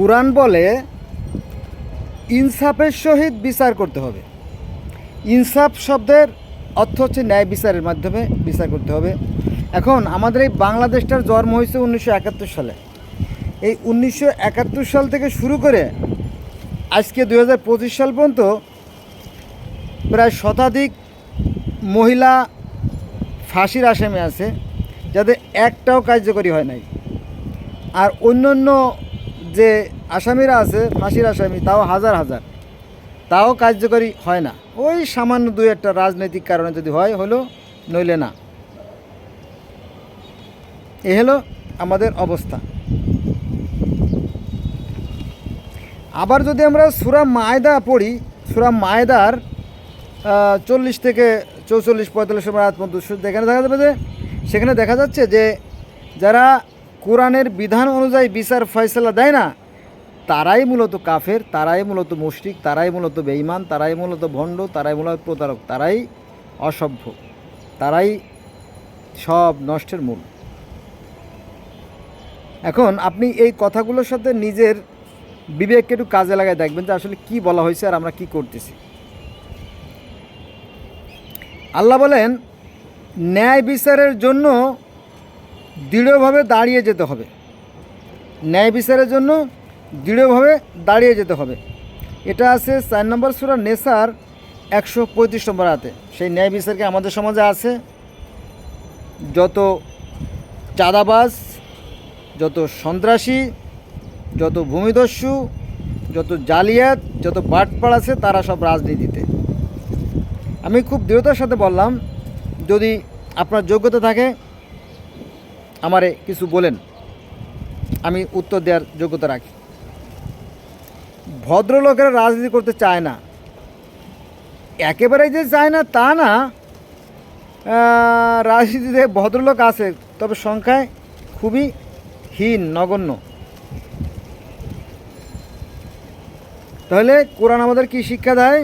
কোরআন বলে ইনসাফের সহিত বিচার করতে হবে। ইনসাফ শব্দের অর্থ হচ্ছে ন্যায় বিচারের মাধ্যমে বিচার করতে হবে। এখন আমাদের এই বাংলাদেশটার জন্ম হয়েছে উনিশশো একাত্তর সালে। এই উনিশশো একাত্তর সাল থেকে শুরু করে আজকে দু হাজার পঁচিশ সাল পর্যন্ত প্রায় শতাধিক মহিলা ফাঁসির আসামি আছে, যাদের একটাও কার্যকরী হয় নাই। আর অন্যান্য যে আসামিরা আছে, ফাঁসির আসামি, তাও হাজার হাজার। তাও কার্যকরী হয় না। ওই সামান্য দুই একটা রাজনৈতিক কারণে যদি হয়, হলো নইলে না। এ হলো আমাদের অবস্থা। আবার যদি আমরা সুরা মায়দা পড়ি, সুরা মায়দার চল্লিশ থেকে চৌচল্লিশ, পঁয়তাল্লিশ নম্বর আয়াত পর্যন্ত সু- এখানে দেখা যাবে যে, সেখানে দেখা যাচ্ছে যে যারা কোরআনের বিধান অনুযায়ী বিচার ফয়সলা দেয় না, তারাই মূলত কাফের, তারাই মূলত মুশরিক, তারাই মূলত বেঈমান, তারাই মূলত ভণ্ড, তারাই মূলত প্রতারক, তারাই অসভ্য, তারাই সব নষ্টের মূল। এখন আপনি এই কথাগুলোর সাথে নিজের বিবেককে একটু কাজে লাগায় দেখবেন যে আসলে কি বলা হয়েছে আর আমরা কি করতেছি। আল্লাহ বলেন, ন্যায় বিচারের জন্য দৃঢ়ভাবে দাঁড়িয়ে যেতে হবে। ন্যায় বিচারের জন্য দৃঢ়ভাবে দাঁড়িয়ে যেতে হবে। এটা আছে চার নম্বর সুরা নেসার একশো পঁয়ত্রিশ নম্বর হাতে সেই ন্যায় বিচারকে আমাদের সমাজে আছে? যত চাঁদাবাজ, যত সন্ত্রাসী, যত ভূমিদস্যু, যত জালিয়াত, যত বাটপাড় আছে, তারা সব রাজনীতিতে। আমি খুব দৃঢ়তার সাথে বললাম, যদি আপনার যোগ্যতা থাকে আমারে কিছু বলেন। আমি উত্তর দেওয়ার যোগ্যতা রাখি। ভদ্রলোকেরা রাজনীতি করতে চায় না। একেবারেই যে চায় না তা না। রাজনীতিতে ভদ্রলোক আছে, তবে সংখ্যায় খুবই হীন, নগণ্য। তাহলে কোরআন আমাদের কি শিক্ষা দেয়?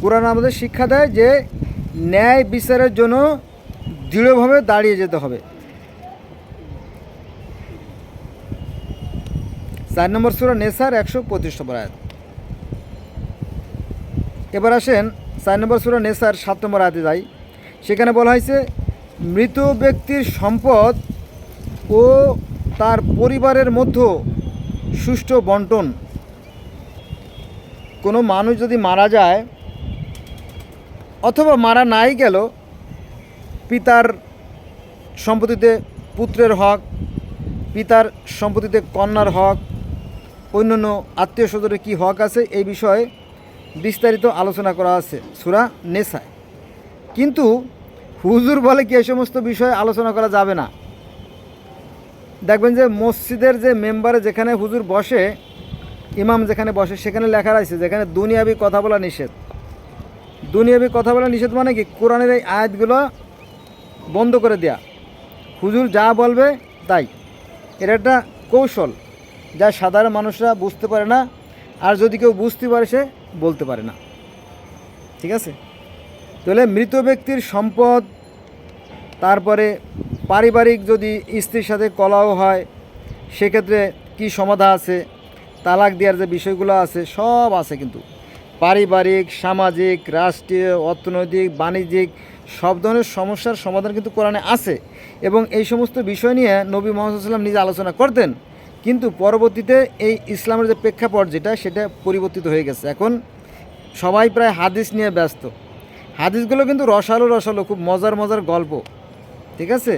কোরআন আমাদের শিক্ষা দেয় যে ন্যায় বিচারের জন্য দৃঢ়ভাবে দাঁড়িয়ে যেতে হবে। চার নম্বর সুরা নেসার একশো পঁচিশ নম্বর আয়াত। এবার আসেন চার নম্বর সুরা নেসার সাত নম্বর আয়াতে যাই। সেখানে বলা হয়েছে, মৃত ব্যক্তির সম্পদ ও তার পরিবারের মধ্যে সুষ্ঠু বন্টন। কোনো মানুষ যদি মারা যায় অথবা মারা নাই গেল, পিতার সম্পত্তিতে পুত্রের হক, পিতার সম্পত্তিতে কন্যার হক অন্যান্য আত্মীয় স্বজনের কী হক আছে এই বিষয়ে বিস্তারিত আলোচনা করা আছে সুরা নেশায় কিন্তু হুজুর বলে কি এই সমস্ত বিষয়ে আলোচনা করা যাবে না? দেখবেন যে মসজিদের যে মেম্বারে যেখানে হুজুর বসে, ইমাম যেখানে বসে, সেখানে লেখা রয়েছে যেখানে দুনিয়াবি কথা বলা নিষেধ। দুনিয়াবি কথা বলা নিষেধ মানে কি? কোরআনের এই আয়াতগুলো বন্ধ করে দেয়া। হুজুর যা বলবে তাই। এটা একটা কৌশল। যা সাধারণ মানুষরা বুঝতে পারে না, আর যদি কেউ বুঝতে পারে, সে বলতে পারে না। ঠিক আছে? তাহলে মৃত ব্যক্তির সম্পদ, তারপরে পারিবারিক যদি স্ত্রীর সাথে কলাও হয়, সেক্ষেত্রে কি সমাধা আছে, তালাক দেওয়ার যে বিষয়গুলো আছে, সব আছে কিন্তু। পারিবারিক, সামাজিক, রাষ্ট্রীয়, অর্থনৈতিক, বাণিজ্যিক, সব ধরনের সমস্যার সমাধান কিন্তু কোরআনে আছে। এবং এই সমস্ত বিষয় নিয়ে নবী মোহাম্মদ নিজে আলোচনা করতেন। কিন্তু পরবর্তীতে এই ইসলামের যে প্রেক্ষাপট যেটা, সেটা পরিবর্তিত হয়ে গেছে। এখন সবাই প্রায় হাদিস নিয়ে ব্যস্ত। হাদিসগুলো কিন্তু রসালো রসালো, খুব মজার মজার গল্প। ঠিক আছে?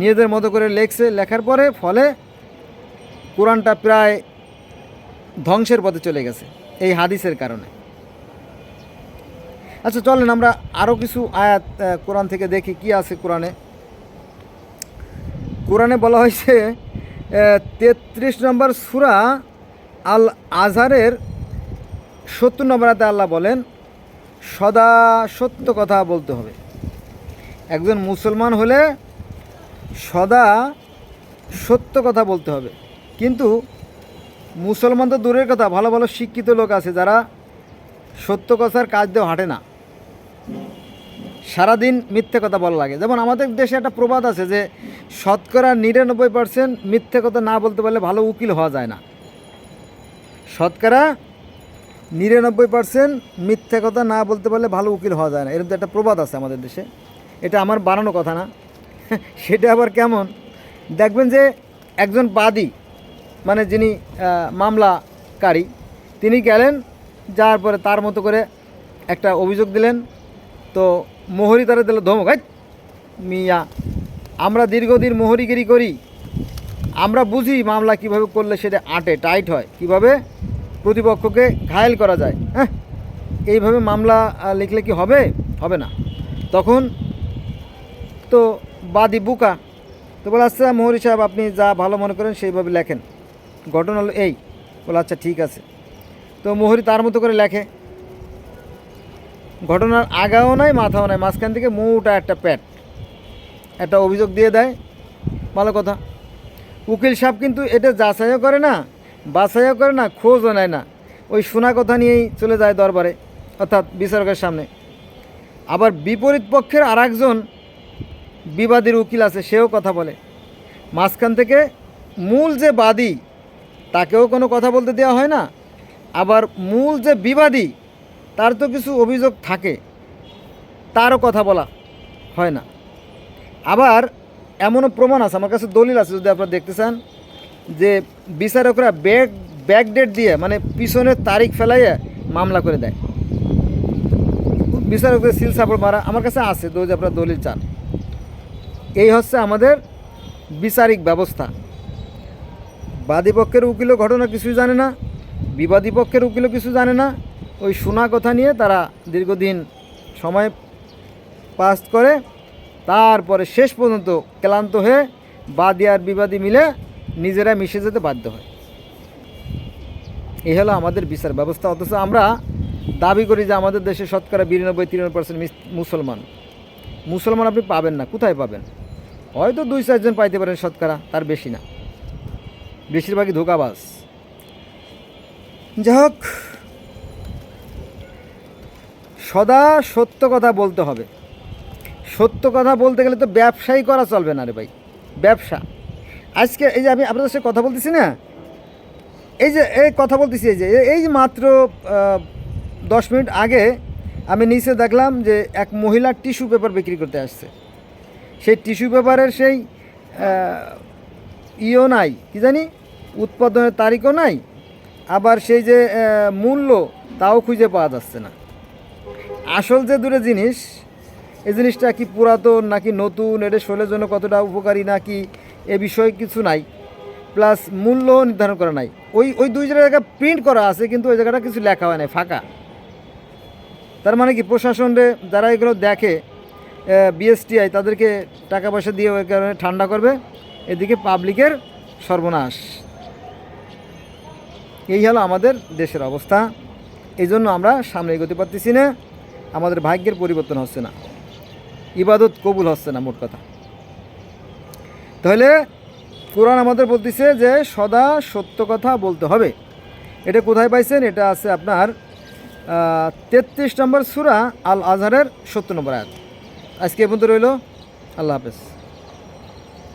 নিজেদের মতো করে লেখছে, লেখার পরে, ফলে কোরআনটা প্রায় ধ্বংসের পথে চলে গেছে, এই হাদিসের কারণে। আচ্ছা চলেন আমরা আরও কিছু আয়াত কোরআন থেকে দেখি কি আছে কোরআনে। কোরআনে বলা হয়েছে তেত্রিশ নম্বর সুরা আল আজহারের সত্তর নম্বর আয়াতে আল্লাহ বলেন, সদা সত্য কথা বলতে হবে। একজন মুসলমান হলে সদা সত্য কথা বলতে হবে। কিন্তু মুসলমান তো দূরের কথা, ভালো ভালো শিক্ষিত লোক আছে যারা সত্য কথার কাজ দিয়ে হাঁটে না। সারাদিন মিথ্যে কথা বলা লাগে। যেমন আমাদের দেশে একটা প্রবাদ আছে যে, শতকরা নিরানব্বই পার্সেন্ট মিথ্যে কথা না বলতে পারলে ভালো উকিল হওয়া যায় না। শতকরা নিরানব্বই পার্সেন্ট মিথ্যে কথা না বলতে পারলে ভালো উকিল হওয়া যায় না। এরকম একটা প্রবাদ আছে আমাদের দেশে। এটা আমার বানানো কথা না। সেটা আবার কেমন? দেখবেন যে, একজন বাদী মানে যিনি মামলাকারী, তিনি গেলেন, যাওয়ার পরে তার মতো করে একটা অভিযোগ দিলেন। তো মোহরি তারা দিল ধমক "হাইট, মিয়া আমরা দীর্ঘদিন মোহরিগিরি করি। আমরা বুঝি মামলা কীভাবে করলে সেটা আটে টাইট হয় কীভাবে প্রতিপক্ষকে ঘায়েল করা যায় হ্যাঁ? এইভাবে মামলা লিখলে কি হবে? হবে না। তখন তো বাদি বুকা তো বলে আচ্ছা মোহরি সাহেব আপনি যা ভালো মনে করেন সেইভাবে লেখেন। ঘটনা হলো এই। বলে আচ্ছা ঠিক আছে। তো মোহরি তার মতো করে লেখে। ঘটনার আগাও নাই, মাথাও নাই, মাঝখান থেকে মোটা একটা প্যাট। একটা অভিযোগ দিয়ে দেয়, ভালো কথা। উকিল সাহেব কিন্তু এটা যাচাইও করে না, বাছাইও করে না, খোঁজও নেয় না। ওই শোনা কথা নিয়েই চলে যায় দরবারে, অর্থাৎ বিচারকের সামনে। আবার বিপরীত পক্ষের আর একজন বিবাদীর উকিল আছে, সেও কথা বলে। মাঝখান থেকে মূল যে বাদী, তাকেও কোনো কথা বলতে দেওয়া হয় না। আবার মূল যে বিবাদী তার তো কিছু অভিযোগ থাকে, তারও কথা বলা হয় না। আবার এমনও প্রমাণ আছে, আমার কাছে দলিল আছে, যদি আপনারা দেখতে চান, যে বিচারকরা ব্যাক ব্যাক ডেট দিয়ে মানে পিছনের তারিখ ফেলাইয়া মামলা করে দেয়। বিচারকদের সিল সাপোর্ট মারা আমার কাছে আছে, যদি আপনারা দলিল চান। এই হচ্ছে আমাদের বিচারিক ব্যবস্থা। বাদী পক্ষের উকিলও ঘটনা কিছুই জানে না, বিবাদী পক্ষের উকিলও কিছু জানে না ওই শোনা কথা নিয়ে তারা দীর্ঘদিন সময় পাস করে, তারপরে শেষ পর্যন্ত ক্লান্ত হয়ে বাদী আর বিবাদী মিলে নিজেরা মিশে যেতে বাধ্য হয়। এই হলো আমাদের বিচার ব্যবস্থা। অথচ আমরা দাবি করি যে আমাদের দেশে শতকরা বিরানব্বই, তিরানব্বই পার্সেন্ট মুসলমান। মুসলমান আপনি পাবেন না, কোথায় পাবেন? হয়তো দুই চারজন পাইতে পারেন শতকরা, তার বেশি না। বেশিরভাগই ধোকাবাস যাই হোক সদা সত্য কথা বলতে হবে। সত্য কথা বলতে গেলে তো ব্যবসায়ী করা চলবে না রে ভাই। ব্যবসা। আজকে এই যে আমি আপনাদের সাথে কথা বলতেছি না, এই যে, এই কথা বলতেছি এই যে এই যে মাত্র দশ মিনিট আগে আমি নিচে দেখলাম যে এক মহিলা টিস্যু পেপার বিক্রি করতে আসছে। সেই টিস্যু পেপারের সেই ইও নাই, কি জানি, উৎপাদনের তারিখও নাই, আবার সেই যে মূল্য তাও খুঁজে পাওয়া যাচ্ছে না। আসল যে দূরে জিনিস, এই জিনিসটা কি পুরাতন নাকি নতুন, এটা শরীরের জন্য কতটা উপকারী নাকি এ বিষয়ে কিছু নাই প্লাস মূল্য নির্ধারণ করা নাই। ওই ওই দুই জায়গা প্রিন্ট করা আছে, কিন্তু ওই জায়গাটা কিছু লেখা হয় নাই, ফাঁকা। তার মানে কি, প্রশাসনে যারা এগুলো দেখে বিএসটিআই তাদেরকে টাকা পয়সা দিয়ে ওই কারণে ঠান্ডা করবে, এদিকে পাবলিকের সর্বনাশ। এই হলো আমাদের দেশের অবস্থা। এই জন্য আমরা সামনে এগোতে পারতেছি না। আমাদের ভাগ্যের পরিবর্তন হচ্ছে না। ইবাদত কবুল হচ্ছে না, মোট কথা। তাহলে কোরআন আমাদের বলতেছে যে, সদা সত্য কথা বলতে হবে। এটা কোথায় পাইছেন? এটা আছে আপনার তেত্রিশ নম্বর সুরা আল আজহারের সত্তর নম্বর আয়াত। আজকে এ পর্যন্ত রইল। আল্লাহ হাফেজ।